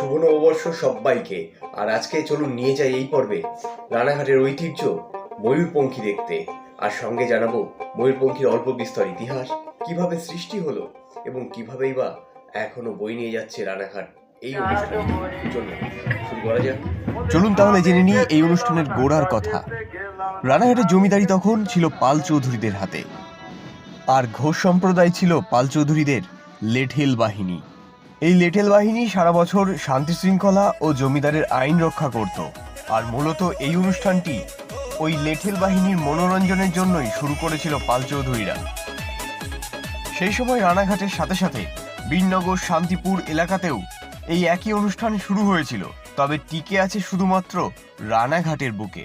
শুভ নববর্ষ সবাইকে। আর আজকে চলুন নিয়ে যাই এই পর্বে রানাঘাটের ঐতিহ্য ময়ূরপঙ্খী দেখতে। আর সঙ্গে জানাব ময়ূরপঙ্খীর অল্প বিস্তর ইতিহাস, কীভাবে সৃষ্টি হলো এবং কিভাবেই বা এখনও বই নিয়ে যাচ্ছে রানাঘাট এই জন্য। শুরু করা যাক। চলুন তাহলে জেনে নিই এই অনুষ্ঠানের গোড়ার কথা। রানাঘাটের জমিদারি তখন ছিল পাল চৌধুরীদের হাতে। আর ঘোষ সম্প্রদায় ছিল পাল চৌধুরীদের লেঠেল বাহিনী। এই লেটেল বাহিনী সারা বছর শান্তি শৃঙ্খলা ও জমিদারের আইন রক্ষা করত। আর মূলত এই অনুষ্ঠানটি ওই লেঠেল বাহিনীর মনোরঞ্জনের জন্যই শুরু করেছিল পাল চৌধুরীরা। সেই সময় রানাঘাটের সাথে সাথে বীরনগর, শান্তিপুর এলাকাতেও এই একই অনুষ্ঠান শুরু হয়েছিল, তবে টিকে আছে শুধুমাত্র রানাঘাটের বুকে।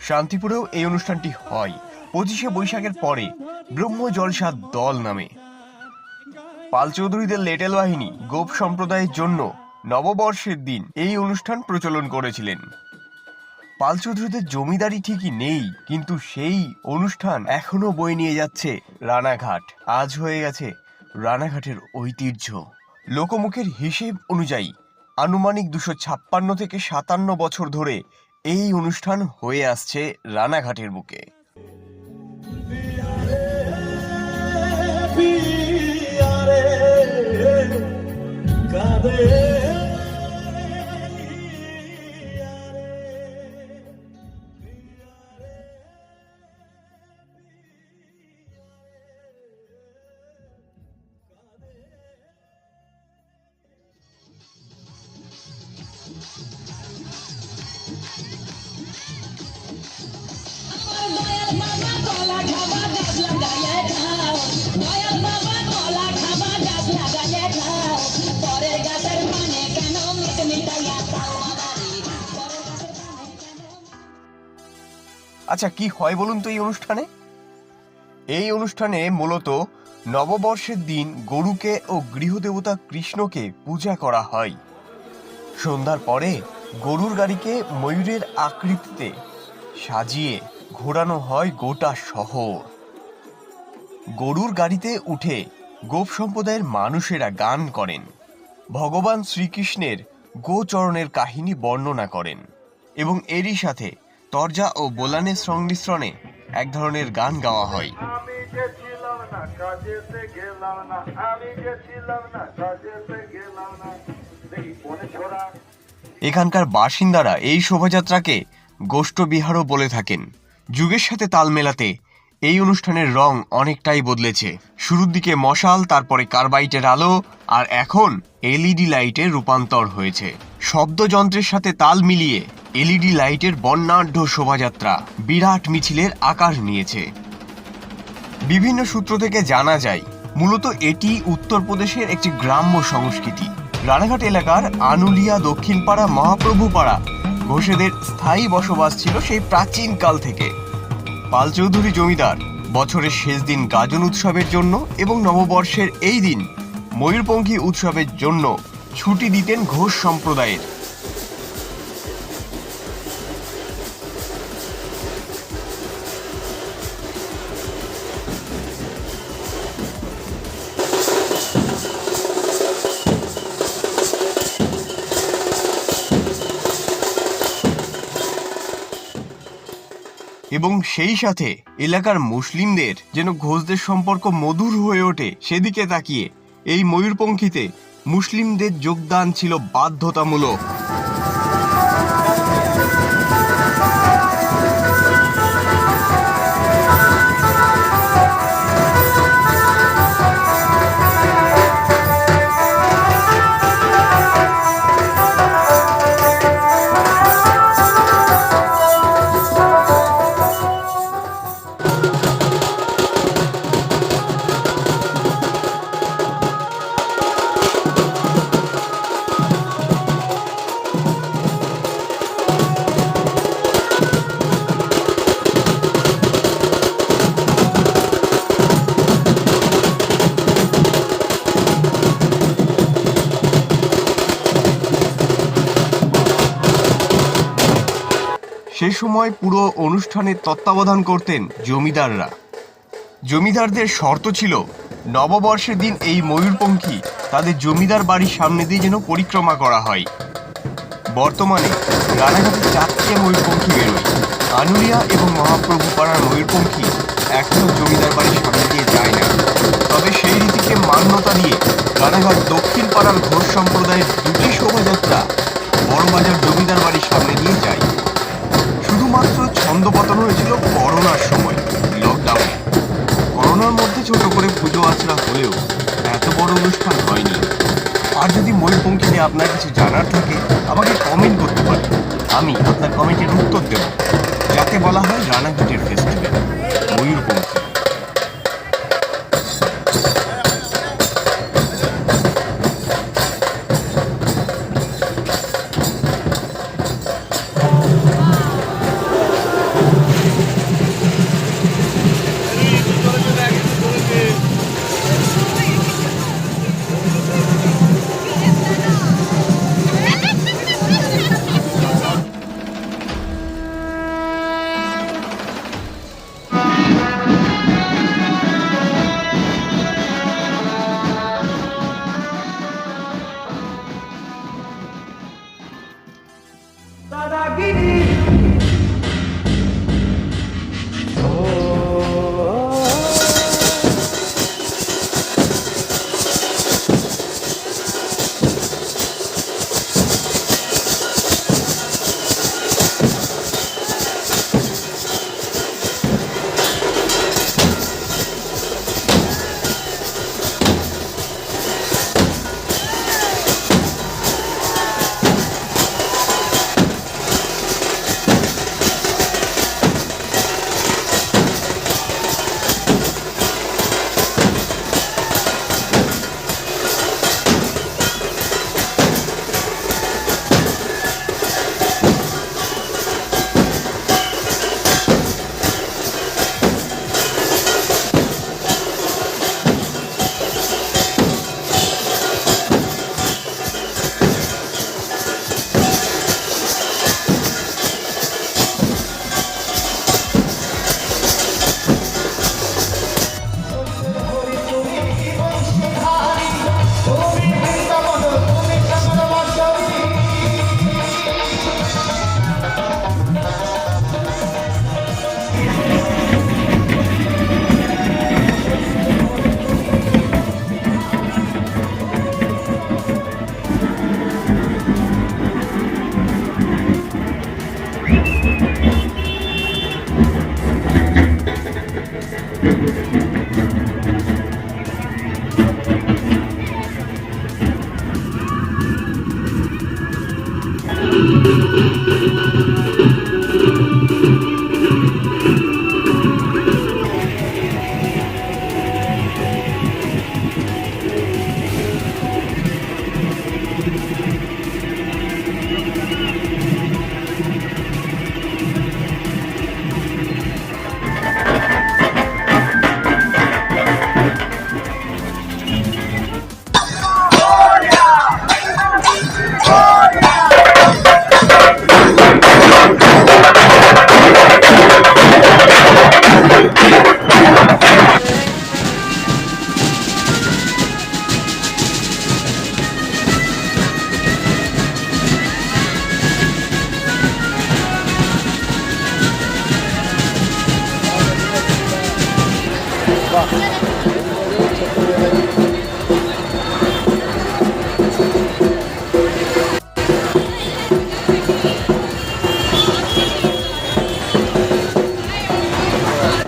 শান্তিপুরেও এই অনুষ্ঠানটি হয়। পঁচিশে বৈশাখের পরে ব্রহ্ম জলসা দল নামে। পাল চৌধুরীদের লেটেল বাহিনী গোপ সম্প্রদায়ের জন্য নববর্ষের দিন এই অনুষ্ঠান প্রচলন করেছিলেন। পালচৌধুরীদের জমিদারি ঠিকই নেই, কিন্তু সেই অনুষ্ঠান এখনও বই নিয়ে যাচ্ছে রানাঘাট। আজ হয়ে গেছে রানাঘাটের ঐতিহ্য। লোকমুখের হিসেব অনুযায়ী আনুমানিক দুশো ছাপ্পান্ন থেকে সাতান্ন বছর ধরে এই অনুষ্ঠান হয়ে আসছে রানাঘাটের বুকে। আচ্ছা কি হয় বলুন তো এই অনুষ্ঠানে? এই অনুষ্ঠানে মূলত নববর্ষের দিন গরুকে ও গৃহদেবতা কৃষ্ণকে পূজা করা হয়। সন্ধ্যার পরে গরুর গাড়িকে ময়ূরের আকৃতিতে সাজিয়ে ঘোরানো হয় গোটা শহর। গরুর গাড়িতে উঠে গোপ সম্প্রদায়ের মানুষেরা গান করেন। ভগবান শ্রীকৃষ্ণের গোচরণের কাহিনী বর্ণনা করেন এবং এরই সাথে তরজা ও বোলানের সংমিশ্রণে এক ধরনের গান গাওয়া হয়। এখানকার বাসিন্দারা এই শোভাযাত্রাকে গোষ্ঠবিহারও বলে থাকেন। যুগের সাথে তাল মেলাতে এই অনুষ্ঠানের রং অনেকটাই বদলেছে। শুরুর দিকে মশাল তারপরে কার্বাইটের আলো আর এখন এলইডি লাইটে রূপান্তর হয়েছে। শব্দযন্ত্রের সাথে তাল মিলিয়ে এলইডি লাইটের বর্ণাঢ্য শোভাযাত্রা বিরাট মিছিলের আকার নিয়েছে। বিভিন্ন সূত্র থেকে জানা যায়, মূলত এটি উত্তরপ্রদেশের একটি গ্রাম্য সংস্কৃতি। রানাঘাট এলাকার আনুলিয়া দক্ষিণপাড়া মহাপ্রভুপাড়া ঘোষেদের স্থায়ী বসবাস ছিল সেই প্রাচীন কাল থেকে। পাল চৌধুরী জমিদার, বছরের শেষ দিন গাজন উৎসবের জন্য এবং নববর্ষের এই দিন ময়ূরপঙ্খী উৎসবের জন্য ছুটি দিতেন ঘোষ সম্প্রদায়ের। এবং সেই সাথে এলাকার মুসলিমদের যেন ঘোষদের সম্পর্ক মধুর হয়ে ওঠে সেদিকে তাকিয়ে। এই ময়ূরপঙ্খীতে মুসলিমদের যোগদান ছিল বাধ্যতামূলক। সময় পুরো অনুষ্ঠানের তত্ত্বাবধান করতেন জমিদাররা। জমিদারদের শর্ত ছিল, নববর্ষের দিন এই ময়ূরপঙ্খী তাদের জমিদার বাড়ির সামনে দিয়ে যেন পরিক্রমা করা হয়। বর্তমানে রানাঘাটে চারটে ময়ূরপঙ্খী বেরোয়। আনুলিয়া এবং মহাপ্রভু পাড়ার ময়ূরপঙ্খী এখনও জমিদার বাড়ির সামনে দিয়ে যায় না। তবে সেই রীতিকে মান্যতা দিয়ে রানাঘাট দক্ষিণ পাড়ার ঘোষ সম্প্রদায়ের ছোট করে পুজো আচরা হলেও এত বড় অনুষ্ঠান হয়নি। আর যদি ময়ূরপঙ্খী নিয়ে আপনার কিছু জানার থাকে, আমাকে কমেন্ট করতে পারেন। আমি আপনার কমেন্টের উত্তর দেব। যাতে বলা হয় রানাঘাটের festival Mayurpankhi That I give you.